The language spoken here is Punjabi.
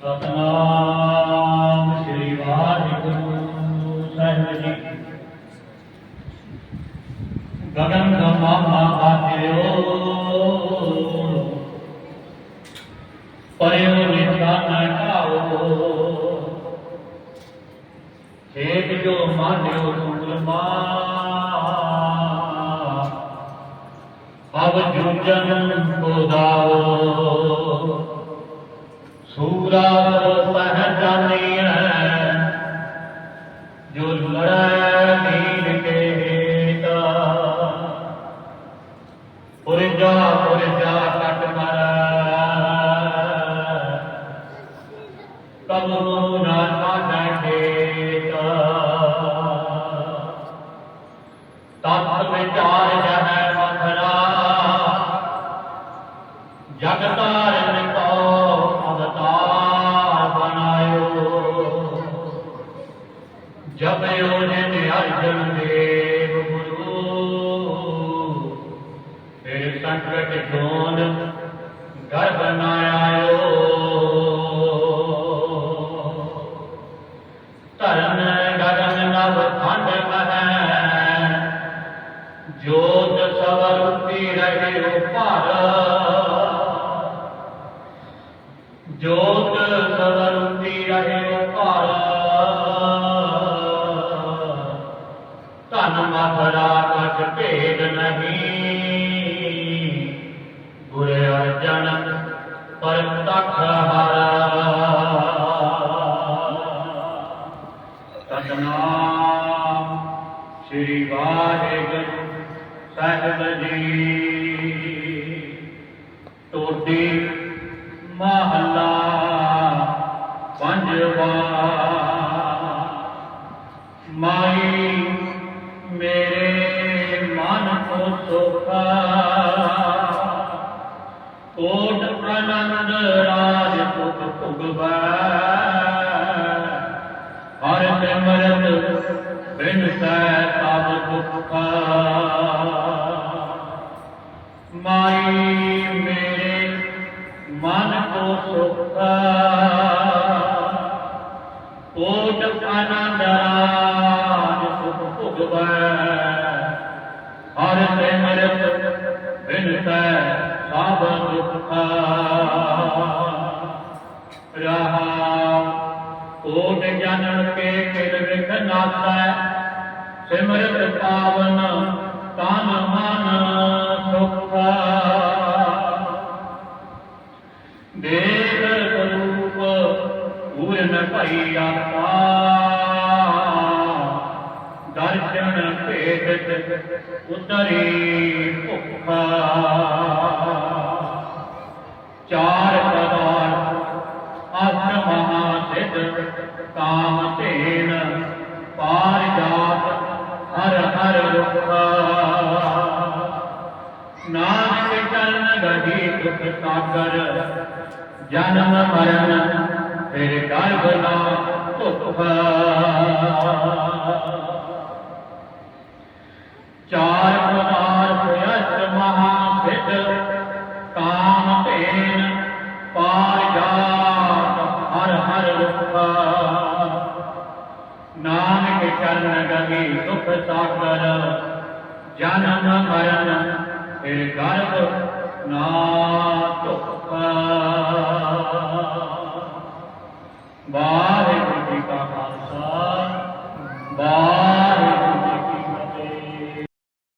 ਸਤਨਾਮ ਸ੍ਰੀ ਵਾਹਿਗੁਰੂ ਸਾਹਿਬ ਜੀ। ਗਗਨ ਗਮਾਮਾ ਆਤਿਓ ਪਰਿਓ ਨਿਸ਼ਾਨ ਕਾਓ ਖੇਤ ਜੋ ਮਾਨਿਓ ਸੁਲਮਾ ਅਬ ਜੁਜਨ ਕੋਦਾਓ ਸੂਰਾ ਪਹਿਚਾਨੀ ਕਬ ਨਾ ਸਾਡਾ ਖੇਤਾ ਤਤ ਵਿਚਾਰ ਜਹ ਮਥਰਾ ਜਗ ਤਾਰਨ ਕੋ ਅਵਤਾਰ ਬਨਾਇਓ ਜਬ ਓਜਨ ਅਰਜਨ ਦੇਵ ਗੁਰੂ ਫਿਰ ਸੰਕਟ ਢੋਨ ਗਰਭ ਨਾ ਆਇਓ ਧਰਨ ਗਗਨ ਨਭ ਖੰਡ ਮਹਿ ਜੋਤ ਸਵਰੂਪੀ ਰਹਿਓ ਭਾਰ ਜੋਤ ਸਵਰੂਪੀ ਰਹਿਓ ਭਾਰ ਧਨ ਮਥਰਾ ਕਛ ਭੇਦ ਨਹੀਂ। ਗੁਰੇ ਅਰਜਨ ਪਰ ਤਖ ਹਰਾ। ਸ੍ਰੀ ਵਾਹਿਗੁਰੂ ਸਾਹਿਬ ਜੀ। ਟੋਡੀ ਮਹਲਾ ਪੰਜਵਾ। ਮਾਈ ਮੇਰੇ ਮਨ ਕੋ ਸੁਖਾ। ਕੋਟ ਆਨੰਦ ਰਾਜ ਸੁਖ ਭੁਗਵੈ। ਕੋਟ ਆਨੰਦ ਰਾਜ ਸੁਖ ਭੁਗਵੈ। ਹਰ ਸਿਮਰਤ ਬਿਨ ਸੈ ਸਭ ਦੁਖਾ ਰਹਾ, ਕੋਟ ਜਨਮ ਕੇ ਕਿਲ ਵਿਖ ਨਾਸੈ ਸਿਮਰਤ ਪਾਵਨ ਤਨ ਮਨ ਸੁਖਾ। ਦੇ ਭਈ ਆਪਾ ਦਰਸ਼ਨ ਭੇਦਤ ਉਤਰੀ ਭੁਖਾ। ਚਾਰ ਪਦਾਰ ਅਸ ਮਹਾ ਸਿਧ ਕਾਮ ਧੇਨ ਪਾਰ ਜਾਤ ਹਰ ਹਰ ਰੁਖਾ। ਨਾਨਕ ਚਰਨ ਗਦੀ ਦੁਖ ਸਾਗਰ, ਜਨਮ ਮਰਨ ਫਿਰ ਗਰਭ ਨਾ ਧੁਖ ਚਾਰ ਪਦਾਰਥ ਅਸ ਮਹਾ ਸਿਧ ਕਾਮ ਧੇਨ ਪਾਰ ਜਾਤ ਹਰ ਹਰ ਰੁਖਾ। ਨਾਨਕ ਚਰਨ ਗਦੀ ਸੁਖ ਸਾਗਰ, ਜਨਮ ਮਰਨ ਫਿਰ ਗਰਭ ਨਾ ਧੁਖ 我